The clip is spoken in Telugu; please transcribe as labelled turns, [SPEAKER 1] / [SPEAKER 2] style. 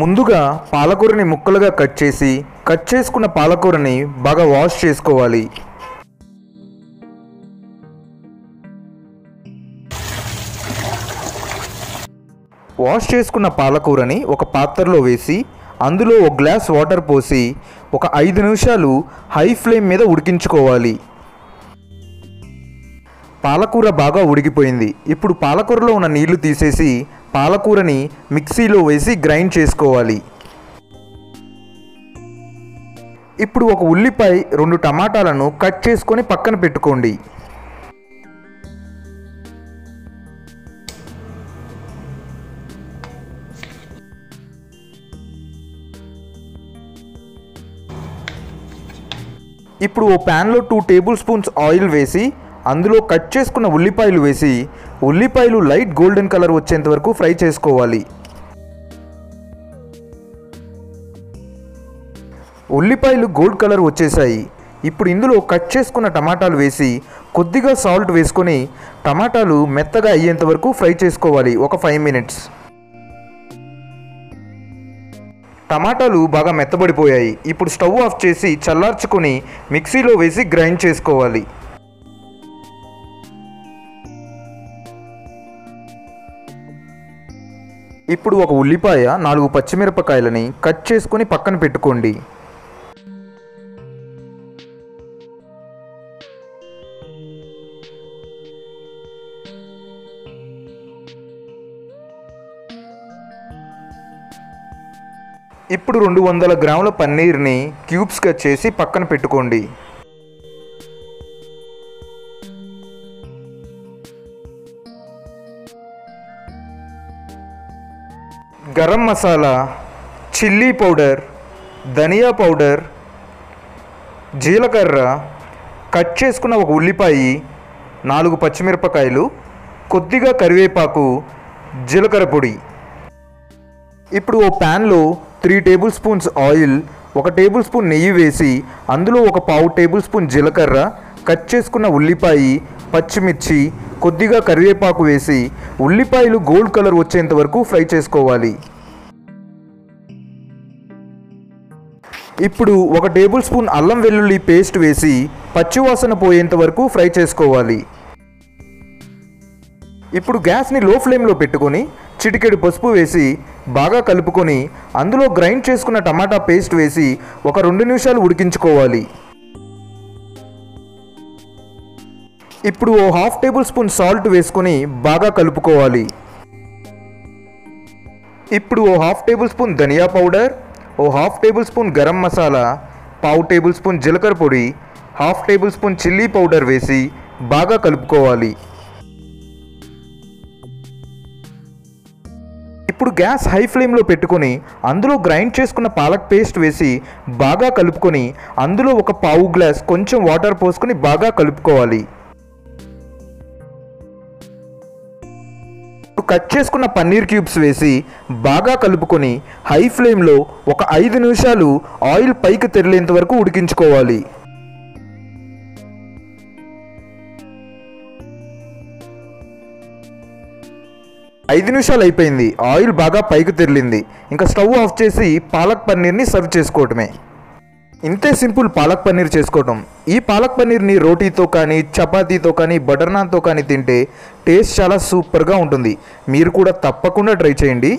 [SPEAKER 1] ముందుగా పాలకూరని ముక్కలుగా కట్ చేసి కట్ చేసుకున్న పాలకూరని బాగా వాష్ చేసుకోవాలి. వాష్ చేసుకున్న పాలకూరని ఒక పాత్రలో వేసి అందులో ఒక గ్లాస్ వాటర్ పోసి ఒక ఐదు నిమిషాలు హై ఫ్లేమ్ మీద ఉడికించుకోవాలి. పాలకూర బాగా ఉడికిపోయింది. ఇప్పుడు పాలకూరలో ఉన్న నీళ్ళు తీసేసి పాలకూరని మిక్సీలో వేసి గ్రైండ్ చేసుకోవాలి. ఇప్పుడు ఒక ఉల్లిపాయ రెండు టమాటాలను కట్ చేసుకొని పక్కన పెట్టుకోండి. ఇప్పుడు ఓ ప్యాన్లో టూ టేబుల్ స్పూన్స్ ఆయిల్ వేసి అందులో కట్ చేసుకున్న ఉల్లిపాయలు వేసి ఉల్లిపాయలు లైట్ గోల్డెన్ కలర్ వచ్చేంత వరకు ఫ్రై చేసుకోవాలి. ఉల్లిపాయలు గోల్డ్ కలర్ వచ్చేసాయి. ఇప్పుడు ఇందులో కట్ చేసుకున్న టమాటాలు వేసి కొద్దిగా సాల్ట్ వేసుకొని టమాటాలు మెత్తగా అయ్యేంత వరకు ఫ్రై చేసుకోవాలి. ఒక ఫైవ్ మినిట్స్. టమాటాలు బాగా మెత్తబడిపోయాయి. ఇప్పుడు స్టవ్ ఆఫ్ చేసి చల్లార్చుకొని మిక్సీలో వేసి గ్రైండ్ చేసుకోవాలి. ఇప్పుడు ఒక ఉల్లిపాయ నాలుగు పచ్చిమిరపకాయలని కట్ చేసుకొని పక్కన పెట్టుకోండి. ఇప్పుడు రెండు వందల గ్రాముల పన్నీర్ని క్యూబ్స్గా చేసి పక్కన పెట్టుకోండి. గరం మసాలా చిల్లీ పౌడర్ ధనియా పౌడర్ జీలకర్ర కట్ చేసుకున్న ఒక ఉల్లిపాయ నాలుగు పచ్చిమిరపకాయలు కొద్దిగా కరివేపాకు జీలకర్ర పొడి. ఇప్పుడు ఓ ప్యాన్లో త్రీ టేబుల్ స్పూన్స్ ఆయిల్ ఒక టేబుల్ స్పూన్ నెయ్యి వేసి అందులో ఒక పావు టేబుల్ స్పూన్ జీలకర్ర కట్ చేసుకున్న ఉల్లిపాయ పచ్చిమిర్చి కొద్దిగా కరివేపాకు వేసి ఉల్లిపాయలు గోల్డ్ కలర్ వచ్చేంత వరకు ఫ్రై చేసుకోవాలి. ఇప్పుడు ఒక టేబుల్ స్పూన్ అల్లం వెల్లుల్లి పేస్ట్ వేసి పచ్చివాసన పోయేంత వరకు ఫ్రై చేసుకోవాలి. ఇప్పుడు గ్యాస్ని లో ఫ్లేమ్లో పెట్టుకొని చిటికెడు పసుపు వేసి బాగా కలుపుకొని అందులో గ్రైండ్ చేసుకున్న టమాటా పేస్ట్ వేసి ఒక రెండు నిమిషాలు ఉడికించుకోవాలి. ఇప్పుడు ఓ హాఫ్ టేబుల్ స్పూన్ సాల్ట్ వేసుకొని బాగా కలుపుకోవాలి. ఇప్పుడు ఓ హాఫ్ టేబుల్ స్పూన్ ధనియా పౌడర్ ఓ half tablespoon garam masala పావు టేబుల్ స్పూన్ జీలకర్ర పొడి half tablespoon chilli powder వేసి బాగా కలుపుకోవాలి. ఇప్పుడు గ్యాస్ హై ఫ్లేమ్లో పెట్టుకొని అందులో గ్రైండ్ చేసుకున్న పాలక్ పేస్ట్ వేసి బాగా కలుపుకొని అందులో ఒక పావు గ్లాస్ కొంచెం వాటర్ పోసుకొని బాగా కలుపుకోవాలి. కట్ చేసుకున్న పన్నీర్ క్యూబ్స్ వేసి బాగా కలుపుకొని హై ఫ్లేమ్లో ఒక ఐదు నిమిషాలు ఆయిల్ పైకి తెరిలేంత వరకు ఉడికించుకోవాలి. ఐదు నిమిషాలు అయిపోయింది. ఆయిల్ బాగా పైకి తెరిలింది. ఇంకా స్టవ్ ఆఫ్ చేసి పాలక్ పన్నీర్ని సర్వ్ చేసుకోవటమే. ఇంతే సింపుల్ పాలక్ పన్నీర్ చేసుకోవటం. ఈ పాలక్ పన్నీర్ని రోటీతో కానీ చపాతీతో కానీ బటర్ నాన్తో కానీ తింటే టేస్ట్ చాలా సూపర్గా ఉంటుంది. మీరు కూడా తప్పకుండా ట్రై చేయండి.